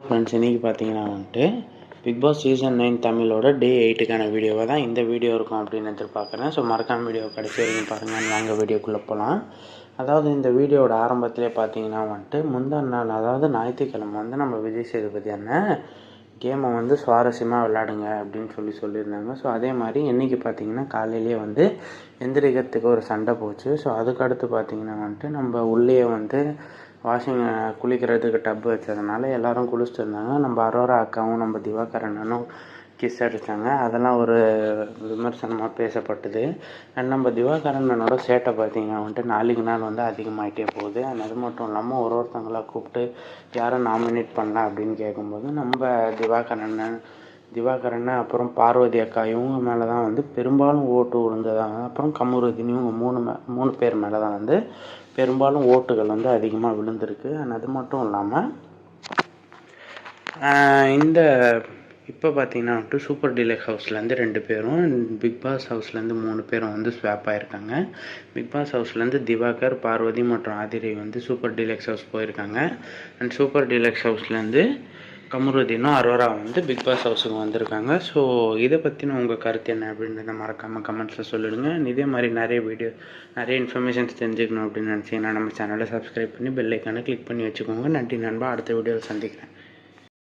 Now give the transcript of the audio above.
Friends இன்றைக்கி பார்த்தீங்கன்னா வந்துட்டு பிக் பாஸ் சீசன் நைன் தமிழோட டே எயிட்டுக்கான வீடியோவை தான் இந்த வீடியோ இருக்கும் அப்படின்னு எதிர்பார்க்குறேன். ஸோ மறக்காம வீடியோ கடைசி வரைக்கும் பாருங்கள் வாங்க வீடியோக்குள்ளே போகலாம் அதாவது இந்த வீடியோவோட ஆரம்பத்திலே பார்த்தீங்கன்னா வந்துட்டு முந்தா நாள் அதாவது ஞாயிற்றுக்கிழமை வந்து நம்ம விஜய் சேதுபதி அண்ணன் கேமை வந்து சுவாரஸ்யமாக விளாடுங்க அப்படின்னு சொல்லி சொல்லியிருந்தாங்க. ஸோ அதே மாதிரி இன்றைக்கி பார்த்தீங்கன்னா காலையிலேயே வந்து எந்திரிக்கிறதுக்கு ஒரு சண்டை போச்சு. ஸோ அதுக்கடுத்து பார்த்தீங்கன்னா வந்துட்டு நம்ம உள்ளே வந்து வாஷிங் குளிக்கிறதுக்கு டப்பு வச்சதுனால எல்லாரும் குளிச்சுட்டு இருந்தாங்க. நம்ம அரோரா அக்காவும் நம்ம திவாகரண்ணனும் கிஸ் அடித்தாங்க அதெல்லாம் ஒரு விமர்சனமாக பேசப்பட்டது. அண்ட் நம்ம திவாகரண்ணனோட சேட்டை பார்த்தீங்கன்னா வந்துட்டு நாளுக்கு நாள் வந்து அதிகமாகிட்டே போகுது. அண்ட் அது மட்டும் இல்லாமல் ஒரு ஒருத்தங்களாக கூப்பிட்டு யாரை நாமினேட் பண்ணலாம் அப்படின்னு கேட்கும்போது நம்ம திவாகரண்ணன் திவாகரன் அப்புறம் பார்வதி அக்கா இவங்க மேலே தான் வந்து பெரும்பாலும் ஓட்டு விழுந்ததாங்க அப்புறம் கமருதீன் இவங்க மூணு மே மூணு பேர் மேலே தான் வந்து பெரும்பாலும் ஓட்டுகள் வந்து அதிகமாக விழுந்திருக்கு. அண்ட் அது மட்டும் இல்லாமல் இந்த இப்போ பார்த்தீங்கன்னா வந்துட்டு சூப்பர் டீலக் ஹவுஸ்லேருந்து ரெண்டு பேரும் பிக் பாஸ் ஹவுஸ்லேருந்து மூணு பேரும் வந்து ஸ்வாப் ஆகிருக்காங்க பிக் பாஸ் ஹவுஸ்லேருந்து திவாகர் பார்வதி மற்றும் ஆதிரை வந்து சூப்பர் டீலக்ஸ் ஹவுஸ் போயிருக்காங்க. அண்ட் சூப்பர் டீலக்ஸ் ஹவுஸ்லேருந்து கமருதீனும் அரோரா வந்து பிக் பாஸ் ஹவுஸுக்கு வந்திருக்காங்க. ஸோ இதை பற்றின உங்கள் கருத்து என்ன அப்படின்றத மறக்காமல் கமெண்ட்ஸில் சொல்லிடுங்க. இதே மாதிரி நிறைய வீடியோ நிறைய இன்ஃபர்மேஷன்ஸ் தெரிஞ்சுக்கணும் அப்படின்னு நினச்சிங்கன்னா நம்ம சேனலை சப்ஸ்கிரைப் பண்ணி பெல்லைக்கான கிளிக் பண்ணி வச்சுக்கோங்க. நன்றி நண்பா. அடுத்த வீடியோவில் சந்திக்கிறேன்.